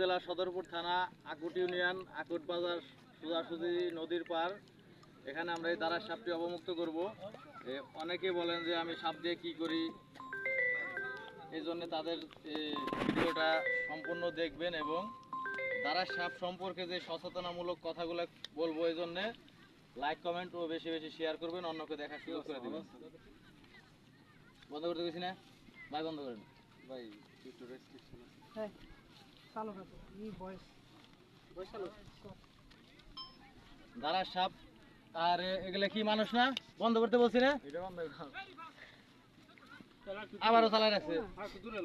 জেলা সদরপুর থানা আকুট ইউনিয়ন আকুট বাজার সোজাসুজি নদীর পার এখানে আমরা এই দাঁড়ার সাপটি অবমুক্ত করব। অনেকে বলেন যে আমি সাপ দিয়ে কী করি? এই জন্য তাদের ভিডিওটা সম্পূর্ণ দেখবেন এবং দাঁড়ার সাপ সম্পর্কে যে সচেতনামূলক কথাগুলো বলব এই জন্যে লাইক কমেন্ট ও বেশি বেশি শেয়ার করবেন অন্যকে দেখার সুযোগ করে দেবেন। বন্ধ করতে গেছি না? ভাই বন্ধ করেন। ভাই একটু রেস্ট্রিকশন হ্যাঁ। ই বয়স। বয়স দাঁড়ার সাপ আর এ- এগুলা কি মানুষ না? বন্ধ করতে বলছি না? আবারও চালাই রাখছে।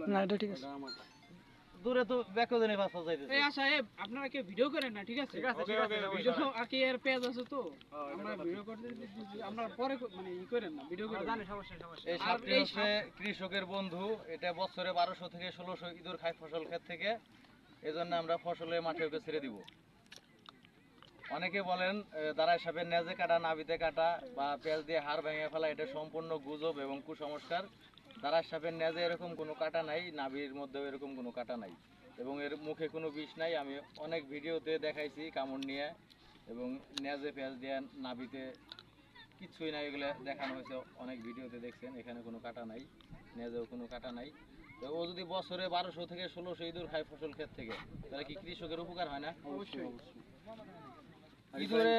না এটা ঠিক আছে। দূরে তো যাইতেছে। এই আচ্ছা এই আপনারা কি ভিডিও করেন না ঠিক আছে? ঠিক আছে, ভিডিও আর কি এর পেজ আছে তো? আমরা ভিডিও করতে আমরা পরে মানে ই করেন না ভিডিও করেন। জানি সমস্যা সমস্যা। এই সাপটি হচ্ছে কৃষকের বন্ধু এটা বছরে বারোশো থেকে ষোলোশো ইঁদুর খায় ফসল ক্ষেত থেকে। এজন্য আমরা ফসলের মাঠে ওকে ছেড়ে দিব। অনেকে বলেন দাঁড়ায় সাপের নেজে কাটা, নাবিতে কাটা বা পেঁয়াজ দিয়ে হাড় ভেঙে ফেলা, এটা সম্পূর্ণ গুজব এবং কুসংস্কার। দাঁড়ায় সাপের নেজে এরকম কোনো কাটা নাই নাভির মধ্যেও এরকম কোনো কাটা নাই এবং এর মুখে কোনো বিষ নাই। আমি অনেক ভিডিওতে দেখাইছি কামড় নিয়ে এবং নেজে পেঁয়াজ দিয়ে নাভিতে কিচ্ছুই নাই, এগুলো দেখানো হয়েছে। অনেক ভিডিওতে দেখছেন, এখানে কোনো কাটা নাই, নেজেও কোনো কাটা নাই। ও যদি বছরে বারোশো থেকে ষোলোশো ইঁদুর খায় ফসল ক্ষেত থেকে তাহলে কি কৃষকের উপকার হয় না? অবশ্যই। ইঁদুরে